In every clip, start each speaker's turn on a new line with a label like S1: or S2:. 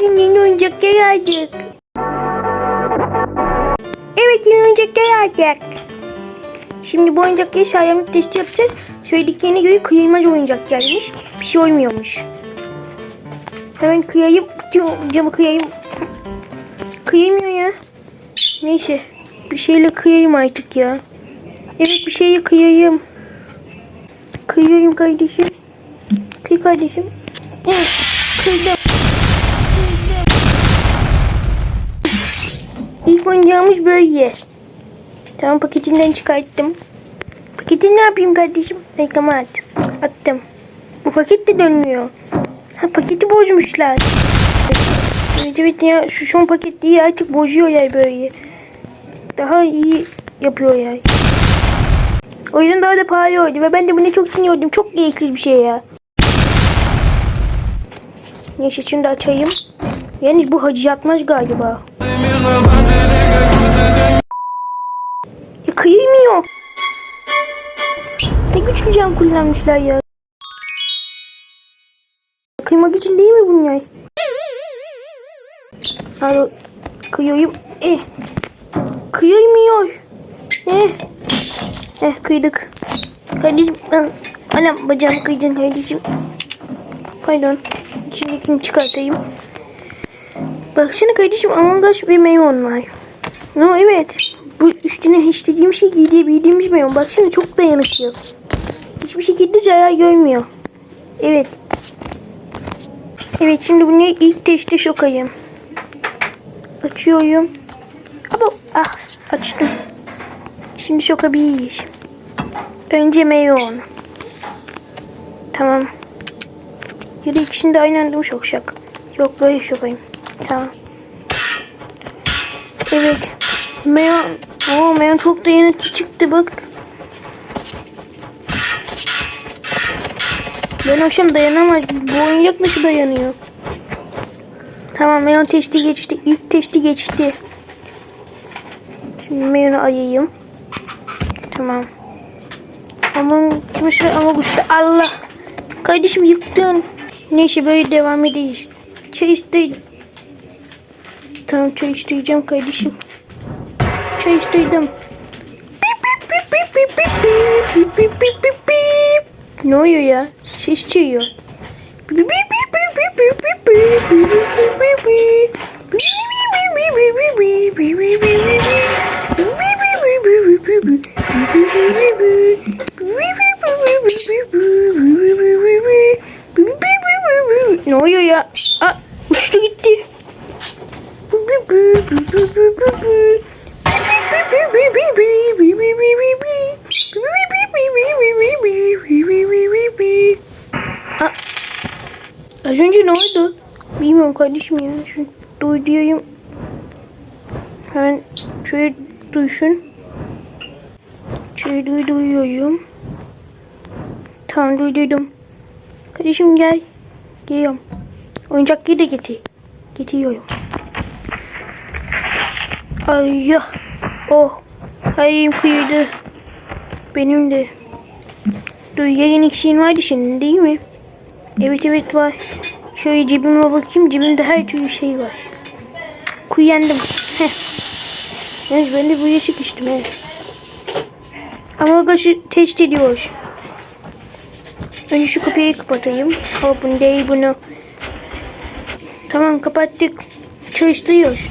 S1: bugün yeni oyuncaklar aldık. Evet yeni oyuncaklar aldık. Şimdi bu oyuncakları sağlamlık testi yapacağız. Söylediklerine göre kıyılmaz oyuncak gelmiş. Bir şey olmuyormuş. Hemen kıyayım. Cam- Camı kıyayım. Kıyamıyor ya. Neyse. Bir şeyle kıyayım artık ya. Evet bir şeyle kıyayım. Kıyıyorum kardeşim. Kıy kardeşim. Evet, kıydım. İlk oyuncağımız böyle. Tamam paketinden çıkarttım. Paketi ne yapayım kardeşim? Reklama at. Attım. Bu paket de dönmüyor. Ha paketi bozmuşlar. Evet evet ya şu son paket değil artık bozuyorlar böyle. Daha iyi yapıyorlar. O yüzden daha da pahalı oldu ve ben de bunu çok siniyordum. Çok gereksiz bir şey ya. Neyse da açayım. Yani bu hacı yatmaz galiba. Ya kıyılmıyor. Ne güçlü cam kullanmışlar ya. Kıymak için değil mi bunlar? Hadi kıyayım. Eh. Kıyılmıyor. Eh. Eh kıydık. Kardeşim anam bacağımı kıydın kardeşim. Pardon. İçindekini çıkartayım. Baksana kardeşim Among Us mayon var. No evet. Bu üstüne istediğim şey giydiğimiz mayon. Baksana çok dayanıklı. Hiçbir şekilde zarar görmüyor. Evet. Evet şimdi bunu ilk testi sokayım. Açıyorum. Ama ah açtım. Şimdi sokabiliriz. Önce mayon. Tamam. Ya da ikisini de aynı anda mı sokacak? Yok böyle sokayım. Tamam. Evet. Mayon. Oo mayon çok dayanıklı çıktı bak. Ben akşam dayanamaz. Bu oyuncak nasıl dayanıyor? Tamam mayon testi geçti. İlk testi geçti. Şimdi mayonu ayayım. Tamam. Aman kime ama güçlü. Allah. Kardeşim yıktın. Neyse böyle devam edeceğiz. Çay iste. Tamam çay isteyeceğim kardeşim. Çay istedim. Ne oluyor ya? Ses çıkıyor. Ne oluyor ya? Az önce ne oldu? Bilmiyorum kardeşim ya. Şu duyduyayım. Hemen şöyle duysun. Şöyle duy duyuyorum. Tamam duydum. Kardeşim gel. Geliyorum. Oyuncakları da getir. Getiriyorum. Ay ya. Oh. Ayım kıyırdı. Benim de. Dur yayın eksiğin vardı senin değil mi? Evet evet var. Şöyle cebime bakayım. Cebimde her türlü şey var. Kuyandım. Heh. Yalnız ben de buraya sıkıştım evet. Ama başı test ediyor. Önce şu kapıyı kapatayım. Hopun değil bunu. Tamam kapattık. Çalıştırıyor.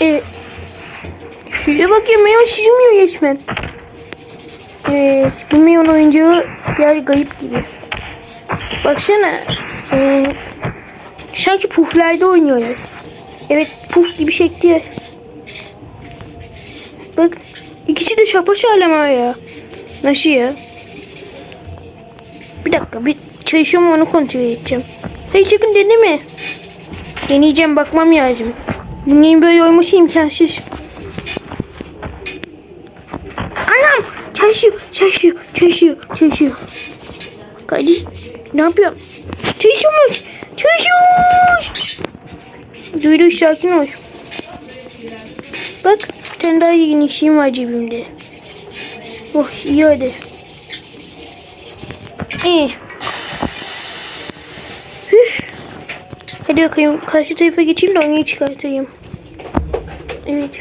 S1: Evet. Şuraya bak ya Meyon çizmiyor resmen. Evet. Bu Meyon oyuncağı biraz garip gibi. Baksana. Ee, sanki puflarda oynuyorlar. Evet puf gibi şekli. Bak ikisi de şapa şalama ya. Nasıl ya? Bir dakika bir çalışıyorum onu kontrol edeceğim. Hayır sakın deneme. Deneyeceğim bakmam lazım. Neyin böyle olması imkansız. Anam! Çalışıyor, çalışıyor, çalışıyor, çalışıyor. Kardeş ne yapıyor? Çalışıyormuş, çalışıyormuş. Duydu sakin ol. Bak bir tane daha yeni işim var cebimde. Oh iyi hadi. İyi. Hadi bakayım karşı tarafa geçeyim de onu çıkartayım. Evet.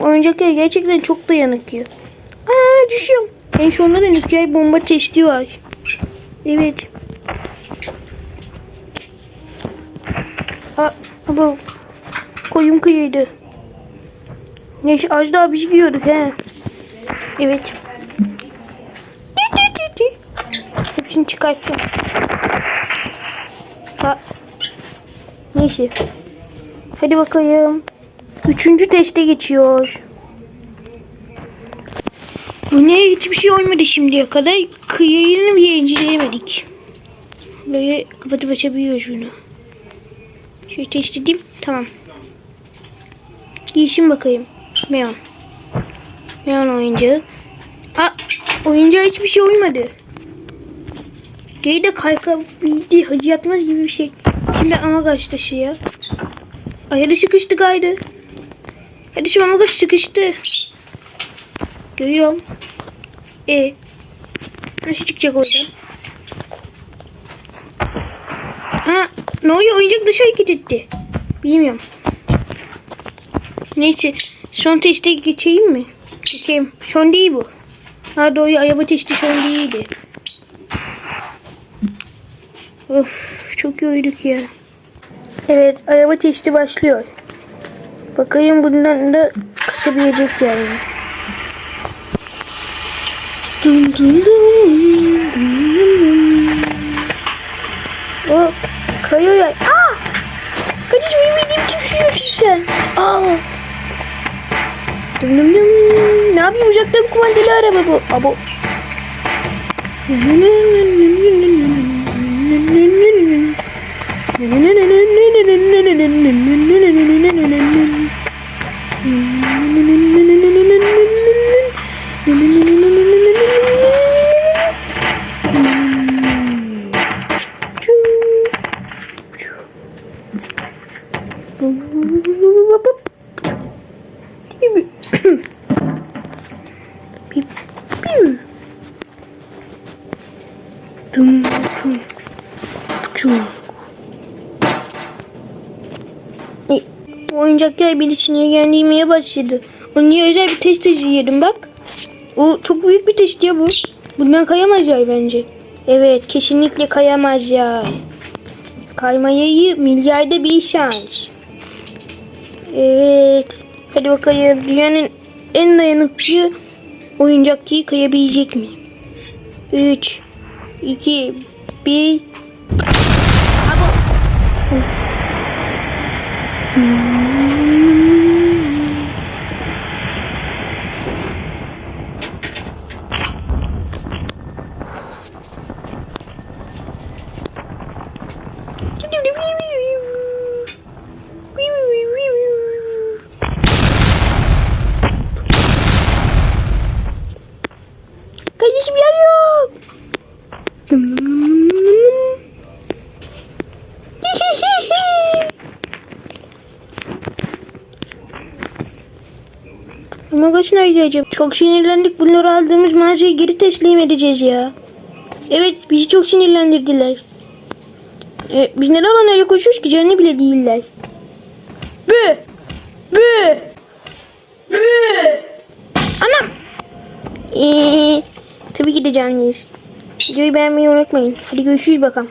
S1: Oyuncaklar gerçekten çok dayanık ya. Aa düşüyorum. En sonunda da nükleer bomba testi var. Evet. Aa, bu koyun kıyıydı. Neyse az daha biz giyiyorduk he. Evet. Hepsini çıkarttım. Ha. Neyse. Hadi bakalım. Üçüncü teste geçiyor. Bu ne hiçbir şey olmadı şimdiye kadar. Kıyını bir inceleyemedik. Böyle kapatıp açabiliyoruz bunu. Şöyle test edeyim. Tamam. Giysin bakayım. Meon. Meon oyuncağı. Aa, oyuncağa hiçbir şey olmadı. Geri de kayka bildi hacı yatmaz gibi bir şey. Şimdi amagaç taşıyor. Ayarı sıkıştı gaydı. Hadi şimdi amagaç sıkıştı. Görüyorum. E nasıl çıkacak oradan? Ha, ne oluyor? Oyuncak nasıl hareket etti? Bilmiyorum. Neyse. Son teste geçeyim mi? Geçeyim. Son değil bu. Ha doğru araba testi son değildi. Of çok yorulduk ya. Evet araba testi başlıyor. Bakayım bundan da kaçabilecek yani. Dum, dum dum dum. O kayıyor ya. Aa! Kardeşim bilmediğim için düşüyorsun sen. Aa! Dum dum dum. Ne yapayım uzaktan kumandalı araba bu. Abo. Dum dum dum. E, bu oyuncaklar bir içine gelmeye başladı. Onun niye özel bir test yedim bak. O çok büyük bir test ya bu. Bundan kayamazlar bence. Evet kesinlikle kayamazlar. Kaymayı milyarda bir şans. Evet. Hadi bakalım dünyanın en dayanıklı oyuncakçıyı kayabilecek mi? 3 2 1 Kardeşim Nerede acaba? Çok sinirlendik. Bunları aldığımız mağazayı geri teslim edeceğiz ya. Evet bizi çok sinirlendirdiler. E, biz neden onlara koşuyoruz ki canlı bile değiller. Bü! Bü! Bü! Anam! Ee, tabii ki de canlıyız. Videoyu beğenmeyi unutmayın. Hadi görüşürüz bakalım.